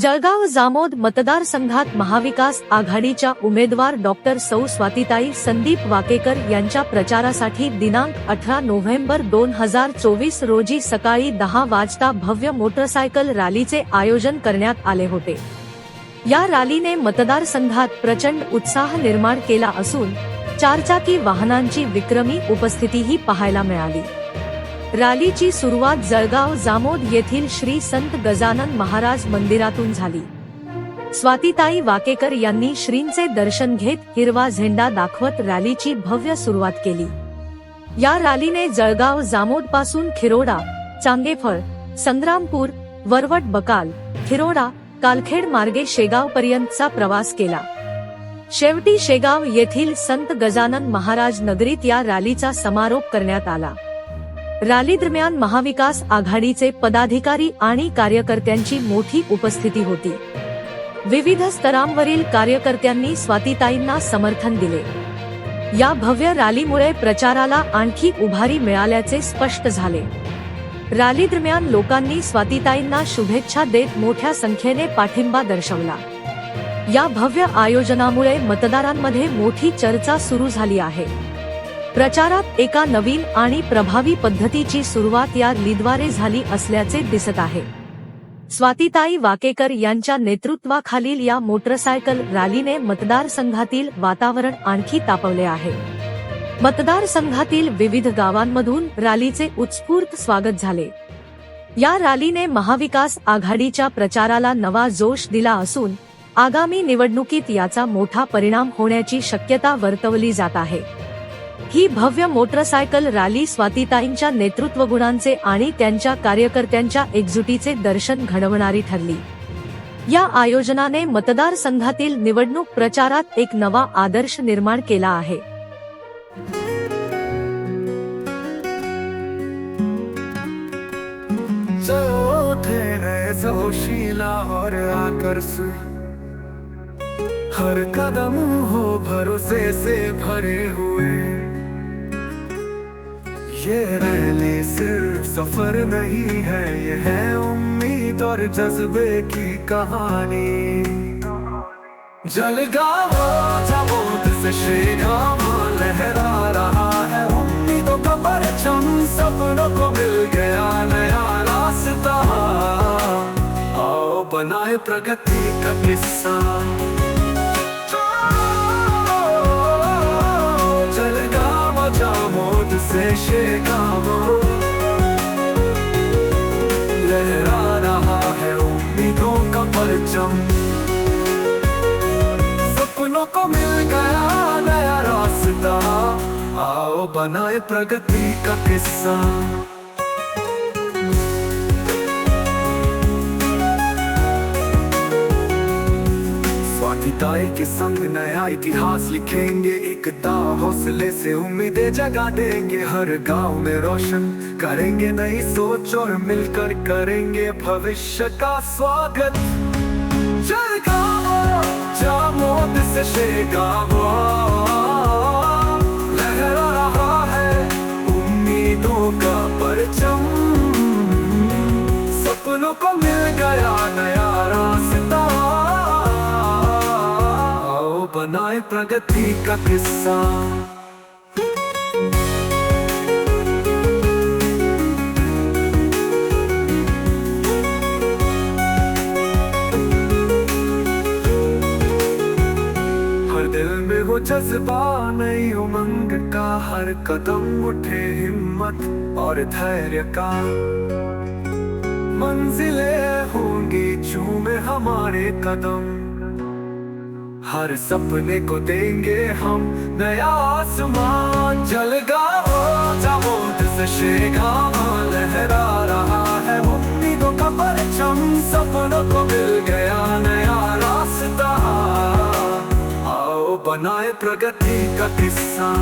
जळगाव जामोद मतदारसंघात महाविकास आघाडीच्या उमेदवार डॉक्टर सौ स्वातीताई संदीप वाकेकर यांच्या प्रचारासाठी दिनांक अठरा नोव्हेंबर दोन हजार चोवीस रोजी सकाळी दहा वाजता भव्य मोटरसायकल रॅलीचे आयोजन करण्यात आले होते. या रॅलीने मतदारसंघात प्रचंड उत्साह निर्माण केला असून चारचाकी वाहनांची विक्रमी उपस्थितीही पाहायला मिळाली. रॅलीची सुरुवात जळगाव जामोद येथील श्री संत गजानन महाराज मंदिरातून झाली. स्वातीताई वाकेकर यांनी श्रींचे दर्शन घेत हिरवा झेंडा दाखवत रॅलीची भव्य सुरुवात केली. या रॅलीने जळगाव जामोदपासून खिरोडा चांगेफळ संग्रामपूर वरवट बकाल खिरोडा कालखेड मार्गे शेगाव पर्यंतचा प्रवास केला. शेवटी शेगाव येथील संत गजानन महाराज नगरीत या रॅलीचा समारोप करण्यात आला. रॅली दरम्यान महाविकास आघाडीचे पदाधिकारी आणि कार्यकर्त्यांची मोठी उपस्थिती होती. विविध स्तरांवरील कार्यकर्त्यांनी स्वातिताईंना समर्थन दिले. या भव्य रॅलीमुळे प्रचाराला आणखी उभारी मिळाल्याचे स्पष्ट झाले. रॅली दरम्यान लोकांनी स्वातिताईंना शुभेच्छा देत मोठ्या संख्येने पाठिंबा दर्शवला. या भव्य आयोजनामुळे मतदारांमध्ये मोठी चर्चा सुरू झाली आहे. प्रचारात एका नवीन आणि प्रभावी पद्धतीची सुरुवात या लीडद्वारे झाली असल्याचे दिसत आहे. स्वातीताई वाकेकर यांच्या नेतृत्वाखालील या मोटरसायकल रॅलीने मतदारसंघातील वातावरण आणखी तापवले आहे. मतदारसंघातील विविध गावांमधून रॅलीचे उत्स्फूर्त स्वागत झाले. या रॅलीने महाविकास आघाडीच्या प्रचाराला नवा जोश दिला असून आगामी निवडणुकीत याचा मोठा परिणाम होण्याची शक्यता वर्तवली जात आहे. ही भव्य मोटरसायकल रॅली स्वातिताईंच्या नेतृत्व गुणांचे आणि त्यांच्या कार्यकर्त्यांच्या एकजुटीचे दर्शन घडवणारी ठरली. या आयोजनाने मतदारसंघातील निवडणूक प्रचारात एक नवा आदर्श निर्माण केला आहे. हर कदम हो भरोसे से भरे हुए। ये रैली सिर्फ सफर नहीं है ये है उम्मीद और जज्बे की कहानी। जलगावो जाबोद से शेगाव लहरा रहा है। उम्मीदों का परचम सपनों को मिल गया नया रास्ता। आओ बनाए प्रगति का किस्सा। से लहरा रहा है उम्मीदों का परचम। सपनों को मिल गया नया रास्ता। आओ बनाए प्रगति का किस्सा। स्वातिताई के संग नया इतिहास लिखेंगे। एकता हौसले से उम्मीदें जगा देंगे। हर गाँव में रोशन करेंगे नई सोच और मिलकर करेंगे भविष्य का स्वागत। जलगावो जामोद से शेगावो। बनाए प्रगति का किस्सा। दिल में हो जज्बा नई उमंग का, हर कदम उठे हिम्मत और धैर्य का। मंजिलें होंगी चूमे हमारे कदम। हर सपने को देंगे हम, नया आसमान। जलगाओ जामोद से लहरा रहा है, उम्मीदों का परचम सपनों को मिल गया, नया रास्ता। आओ, बनाए प्रगति का किस्सा।